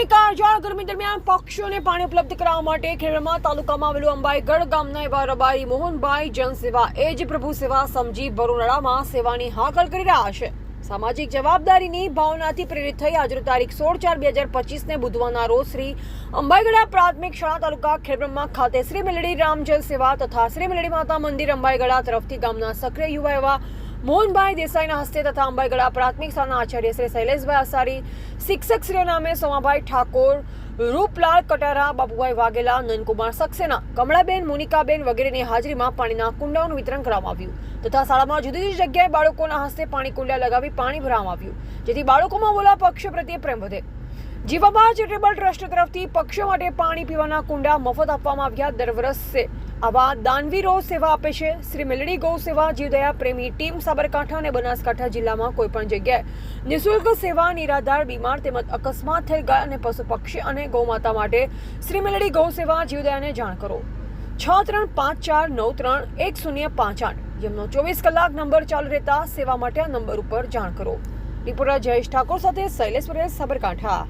ઉનાળાની કાળઝાળ ગરમી દરમિયાન પક્ષીઓને પાણી ઉપલબ્ધ કરાવવા માટે ખેડમાં તાલુકામાં આવેલું અંબાઈગઢ ગામના એવા રબારી મોહનભાઈ જનસેવા એ જ પ્રભુ સેવા સમજી બરુનાળામાં સેવાની હાકલ કરી રહ્યા છે. સામાજિક જવાબદારીની ભાવનાથી પ્રેરિત થઈ આજરોજ તારીખ સોળ ચાર બે હજાર પચીસને બુધવારના રોજ શ્રી અંબાઈગઢા પ્રાથમિક શાળા તાલુકા ખેડબ્રહ્મા ખાતે શ્રી મેલડી રામજલ સેવા તથા શ્રી મેલડી માતા મંદિર અંબાઈગઢા તરફથી ગામના સક્રિય યુવા એવા મોહનભાઈ દેસાઈના હસ્તે તથા અંબાઈગઢા પ્રાથમિક શાળાના આચાર્ય શ્રી શૈલેષભાઈ આસારી, શિક્ષક શ્રીઓ નામે સોમાભાઈ ઠાકોર, રૂપલાલ કટારા બાબુભાઈ વાઘેલા, નંદકુમાર સક્સેના, કમળાબેન, મોનિકાબેન વગેરેની હાજરીમાં પાણીના કુંડાઓનું વિતરણ કરવામાં આવ્યું તથા શાળામાં જુદી જુદી જગ્યાએ બાળકોના હસ્તે પાણી કુંડા લગાવી પાણી ભરવામાં આવ્યું જેથી બાળકોમાં બોલા પક્ષ પ્રત્યે પ્રેમ વધે. જીવાબા ચેરિટેબલ ટ્રસ્ટ તરફથી પક્ષો માટે પાણી પીવાના કુંડા મફત આપવામાં આવ્યા દર વર્ષે. આવા દાનવીરો સેવા આપે છે. શ્રી મેલડી ગૌ સેવા, જીવદયા પ્રેમી ટીમ સાબરકાંઠા અને બનાસકાંઠા જિલ્લામાં કોઈ પણ જગ્યાએ નિઃશુલ્ક સેવા, નિરાધાર, બીમાર તેમજ અકસ્માત થયેલ ગાય અને પશુ પક્ષી અને ગૌમાતા માટે શ્રી મેલડી ગૌ સેવા, જીવદયાને જાણ કરો. છ ત્રણ પાંચ ચાર નવ ત્રણ એક શૂન્ય પાંચ આઠ. જેમનો ચોવીસ કલાક નંબર ચાલુ રહેતા સેવા માટે આ નંબર ઉપર જાણ કરો. રિપોર્ટર જયેશ ઠાકોર સાથે શૈલેષ પટેલ સાબરકાંઠા.